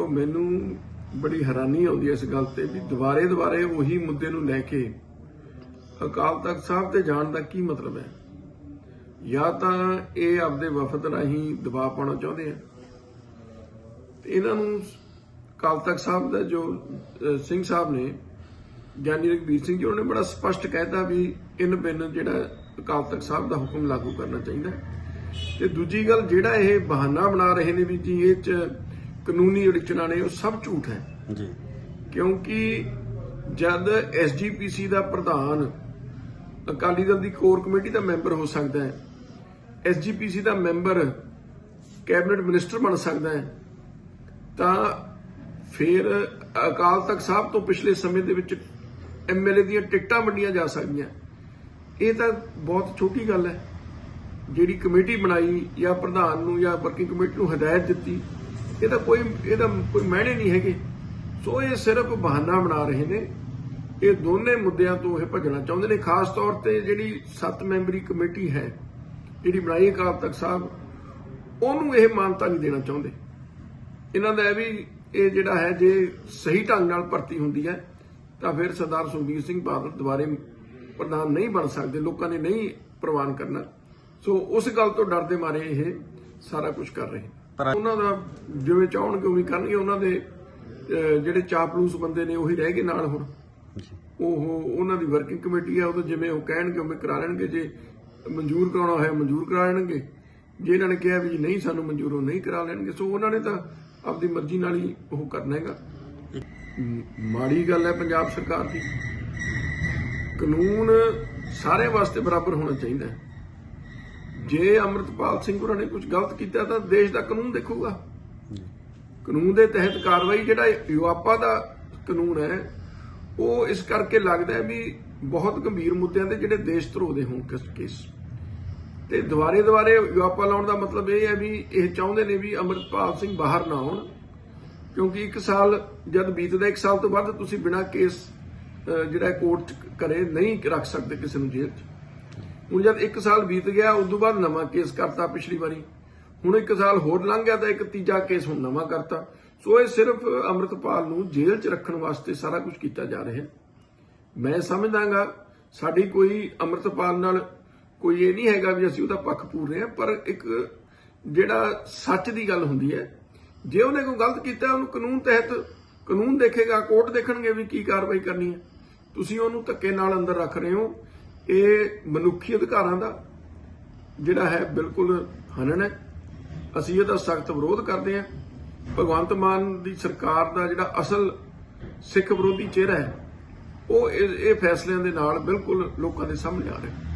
ਕੋ ਮੈਨੂੰ ਬੜੀ ਹੈਰਾਨੀ ਆਉਂਦੀ ਹੈ ਇਸ ਗੱਲ ਤੇ ਵੀ ਦੁਬਾਰੇ ਦੁਬਾਰੇ ਉਹੀ ਮੁੱਦੇ ਨੂੰ ਲੈ ਕੇ ਅਕਾਲ ਤਖਤ ਸਾਹਿਬ ਤੇ ਜਾਣ ਦਾ ਕੀ ਮਤਲਬ ਹੈ? ਜਾਂ ਤਾਂ ਇਹ ਆਪਦੇ ਵਫਦ ਰਾਹੀਂ ਦਬਾਅ ਪਾਉਣਾ ਚਾਹੁੰਦੇ ਆ? ਇਹਨਾਂ ਨੂੰ ਅਕਾਲ ਤਖਤ ਸਾਹਿਬ ਦਾ ਜੋ ਸਿੰਘ ਸਾਹਿਬ ਨੇ, ਗਿਆਨੀ ਰਘਬੀਰ ਸਿੰਘ ਜੀ, ਉਹਨਾਂ ਨੇ ਬੜਾ ਸਪਸ਼ਟ ਕਹਿਤਾ ਵੀ ਇਨ ਬਿਨ ਜਿਹੜਾ ਅਕਾਲ ਤਖਤ ਸਾਹਿਬ ਦਾ ਹੁਕਮ ਲਾਗੂ ਕਰਨਾ ਚਾਹੀਦਾ। ਤੇ ਦੂਜੀ ਗੱਲ, ਜਿਹੜਾ ਇਹ ਬਹਾਨਾ ਬਣਾ ਰਹੇ ਨੇ ਵੀ ਜੀ, ਇਹ ਚ ਕਾਨੂੰਨੀ ਅੜਚਣਾ ਨੇ ਉਹ ਸਭ ਝੂਠ ਹੈ। ਜੀ। ਕਿਉਂਕਿ ਜਦ ਐਸਜੀਪੀਸੀ ਦਾ ਪ੍ਰਧਾਨ ਅਕਾਲੀ ਦਲ ਦੀ ਕੋਰ ਕਮੇਟੀ ਦਾ ਮੈਂਬਰ ਹੋ ਸਕਦਾ ਹੈ ਐਸਜੀਪੀਸੀ ਦਾ ਮੈਂਬਰ ਕੈਬਨਿਟ ਮਿਨਿਸਟਰ ਬਣ ਸਕਦਾ ਹੈ ਤਾਂ ਫਿਰ ਅਕਾਲ ਤਖਤ ਸਾਹਿਬ ਤੋਂ ਪਿਛਲੇ ਸਮੇਂ ਦੇ ਵਿੱਚ ਐਮਐਲਏ ਦੀਆਂ ਟਿਕਟਾਂ ਵੰਡੀਆਂ ਜਾ ਸਕਦੀਆਂ। ਇਹ ਤਾਂ ਬਹੁਤ ਛੋਟੀ ਗੱਲ ਹੈ। ਜਿਹੜੀ ਕਮੇਟੀ ਬਣਾਈ ਜਾਂ ਪ੍ਰਧਾਨ ਨੂੰ ਜਾਂ ਵਰਕਿੰਗ ਕਮੇਟੀ ਨੂੰ ਹਦਾਇਤ ਦਿੱਤੀ ਇਹਦਾ ਕੋਈ ਇਹਦਾ ਕੋਈ ਮਾਇਨੇ ਨਹੀਂ ਹੈਗੇ। ਸੋ ਇਹ ਸਿਰਫ ਬਹਾਨਾ ਬਣਾ ਰਹੇ ਨੇ। ਇਹ ਦੋਨੇ ਮੁੱਦਿਆਂ ਤੋਂ ਇਹ ਭੱਜਣਾ ਚਾਹੁੰਦੇ ਨੇ। ਖਾਸ ਤੌਰ ਤੇ ਜਿਹੜੀ 7 ਮੈਂਬਰੀ ਕਮੇਟੀ ਹੈ, ਜਿਹੜੀ ਬਣਾਈ ਅਕਾਲ ਤਖਤ ਸਾਹਿਬ, ਉਹਨੂੰ ਇਹ ਮਾਨਤਾ ਨਹੀਂ ਦੇਣਾ ਚਾਹੁੰਦੇ। ਇਹਨਾਂ ਦਾ ਇਹ ਵੀ, ਇਹ ਜਿਹੜਾ ਹੈ, ਜੇ ਸਹੀ ਢੰਗ ਨਾਲ ਭਰਤੀ ਹੁੰਦੀ ਹੈ, ਤਾਂ ਫਿਰ ਸਰਦਾਰ ਸੁਖਬੀਰ ਸਿੰਘ ਬਾਦਲ ਦੁਬਾਰੇ ਪ੍ਰਧਾਨ ਨਹੀਂ ਬਣ ਸਕਦੇ। ਲੋਕਾਂ ਨੇ ਨਹੀਂ ਪ੍ਰਵਾਨ ਕਰਨਾ। ਸੋ ਉਸ ਗੱਲ ਤੋਂ ਡਰਦੇ ਮਾਰੇ ਇਹ ਸਾਰਾ ਕੁਝ ਕਰ ਰਹੇ ਪਰ- ਉਹਨਾਂ ਦਾ ਜਿਵੇਂ ਚਾਹਣਗੇ ਉਵੇਂ ਕਰਨਗੇ ਉਹਨਾਂ ਦੇ ਜਿਹੜੇ ਚਾਪਲੂਸ ਬੰਦੇ ਨੇ ਉਹੀ ਰਹਿ ਗਏ ਨਾਲ ਹੁਣ। ਉਹ ਉਹਨਾਂ ਦੀ ਵਰਕਿੰਗ ਕਮੇਟੀ ਆ ਉਹ ਤਾਂ ਜਿਵੇਂ ਉਹ ਕਹਿਣਗੇ ਉਵੇਂ ਕਰਾ ਲੈਣਗੇ ਜੇ ਮਨਜ਼ੂਰ ਕਰਾਉਣਾ ਹੋਇਆ ਮਨਜ਼ੂਰ ਕਰਾ ਲੈਣਗੇ। ਜੇ ਇਹਨਾਂ ਨੇ ਕਿਹਾ ਵੀ ਨਹੀਂ ਸਾਨੂੰ ਮਨਜ਼ੂਰ ਉਹ ਨਹੀਂ ਕਰਾ ਲੈਣਗੇ। ਸੋ ਉਹਨਾਂ ਨੇ ਤਾਂ ਆਪਦੀ ਮਰਜ਼ੀ ਨਾਲ ਹੀ ਉਹ ਕਰਨਾ ਹੈਗਾ। ਮਾੜੀ ਗੱਲ ਹੈ ਪੰਜਾਬ ਸਰਕਾਰ ਦੀ। ਕਾਨੂੰਨ ਸਾਰੇ ਵਾਸਤੇ ਬਰਾਬਰ ਹੋਣਾ ਚਾਹੀਦਾ ਹੈ। ਜੇ ਅਮਰਤਪਾਲ ਸਿੰਘ ਹੋਰਾਂ ਨੇ ਕੁਝ ਗਲਤ ਕੀਤਾ ਤਾਂ ਦੇਸ਼ ਦਾ ਕਾਨੂੰਨ ਦੇਖੂਗਾ। ਕਾਨੂੰਨ ਦੇ ਤਹਿਤ ਕਾਰਵਾਈ ਜਿਹੜਾ ਯੂਆਪਾ ਦਾ ਕਾਨੂੰਨ ਹੈ, ਉਹ ਇਸ ਕਰਕੇ ਲੱਗਦਾ ਹੈ ਵੀ ਬਹੁਤ ਗੰਭੀਰ ਮੁੱਦਿਆਂ ਦੇ ਜਿਹੜੇ ਦੇਸ਼ ਧਰੋ ਦੇ ਹੋਣ ਕੇਸ ਤੇ ਦੁਬਾਰੇ ਦੁਬਾਰੇ ਯੂਆਪਾ ਲਾਉਣ ਦਾ ਮਤਲਬ ਇਹ ਹੈ ਵੀ ਇਹ ਚਾਹੁੰਦੇ ਨੇ ਵੀ ਅਮਰਪਾਲ ਸਿੰਘ ਬਾਹਰ ਨਾ ਆਉਣ, ਕਿਉਂਕਿ ਇੱਕ ਸਾਲ ਜਦ ਬੀਤਦਾ, ਇੱਕ ਸਾਲ ਤੋਂ ਬਾਅਦ ਤੁਸੀਂ ਬਿਨਾਂ ਕੇਸ ਜਿਹੜਾ ਕੋਰਟ ਚ ਕਰੇ ਨਹੀਂ ਰੱਖ ਸਕਦੇ ਕਿਸੇ ਨੂੰ ਜੇਲ੍ਹ 'ਚ। ਹੁਣ ਜਦ ਇੱਕ ਸਾਲ ਬੀਤ ਗਿਆ, ਉਸ ਤੋਂ ਬਾਅਦ ਨਵਾਂ ਕੇਸ ਕਰਤਾ ਪਿਛਲੀ ਵਾਰੀ। ਹੁਣ ਇੱਕ ਸਾਲ ਹੋਰ ਲੰਘ ਗਿਆ ਤਾਂ ਇੱਕ ਤੀਜਾ ਕੇਸ ਹੁਣ ਨਵਾਂ ਕਰਤਾ। ਸੋ ਇਹ ਸਿਰਫ ਅਮਰਤਪਾਲ ਨੂੰ ਜੇਲ੍ਹ 'ਚ ਰੱਖਣ ਵਾਸਤੇ ਸਾਰਾ ਕੁਝ ਕੀਤਾ ਜਾ ਰਿਹਾ ਹੈ। ਮੈਂ ਸਮਝਦਾਗਾ, ਸਾਡੀ ਕੋਈ ਅਮਰਤਪਾਲ ਨਾਲ ਕੋਈ ਇਹ ਨਹੀਂ ਹੈਗਾ ਵੀ ਅਸੀਂ ਉਹਦਾ ਪੱਖ ਪੂਰ ਰਹੇ ਹਾਂ, ਪਰ ਇੱਕ ਜਿਹੜਾ ਸੱਚ ਦੀ ਗੱਲ ਹੁੰਦੀ ਹੈ, ਜੇ ਉਹਨੇ ਕੋਈ ਗਲਤ ਕੀਤਾ, ਉਹਨੂੰ ਕਾਨੂੰਨ ਤਹਿਤ ਕਾਨੂੰਨ ਦੇਖੇਗਾ, ਕੋਰਟ ਦੇਖਣਗੇ ਵੀ ਕੀ ਕਾਰਵਾਈ ਕਰਨੀ ਹੈ। ਤੁਸੀਂ ਉਹਨੂੰ ਧੱਕੇ ਨਾਲ ਅੰਦਰ ਰੱਖ ਰਹੇ ਹੋ। ਇਹ ਮਨੁੱਖੀ ਅਧਿਕਾਰਾਂ ਦਾ ਜਿਹੜਾ ਹੈ ਬਿਲਕੁਲ ਹਨਨ ਹੈ। ਅਸੀਂ ਇਹਦਾ ਸਖਤ ਵਿਰੋਧ ਕਰਦੇ ਹਾਂ। ਭਗਵੰਤ ਮਾਨ ਦੀ ਸਰਕਾਰ ਦਾ ਜਿਹੜਾ ਅਸਲ ਸਿੱਖ ਵਿਰੋਧੀ ਚਿਹਰਾ ਹੈ, ਉਹ ਇਹ ਇਹ ਫੈਸਲਿਆਂ ਦੇ ਨਾਲ ਬਿਲਕੁਲ ਲੋਕਾਂ ਦੇ ਸਾਹਮਣੇ ਆ ਰਿਹਾ।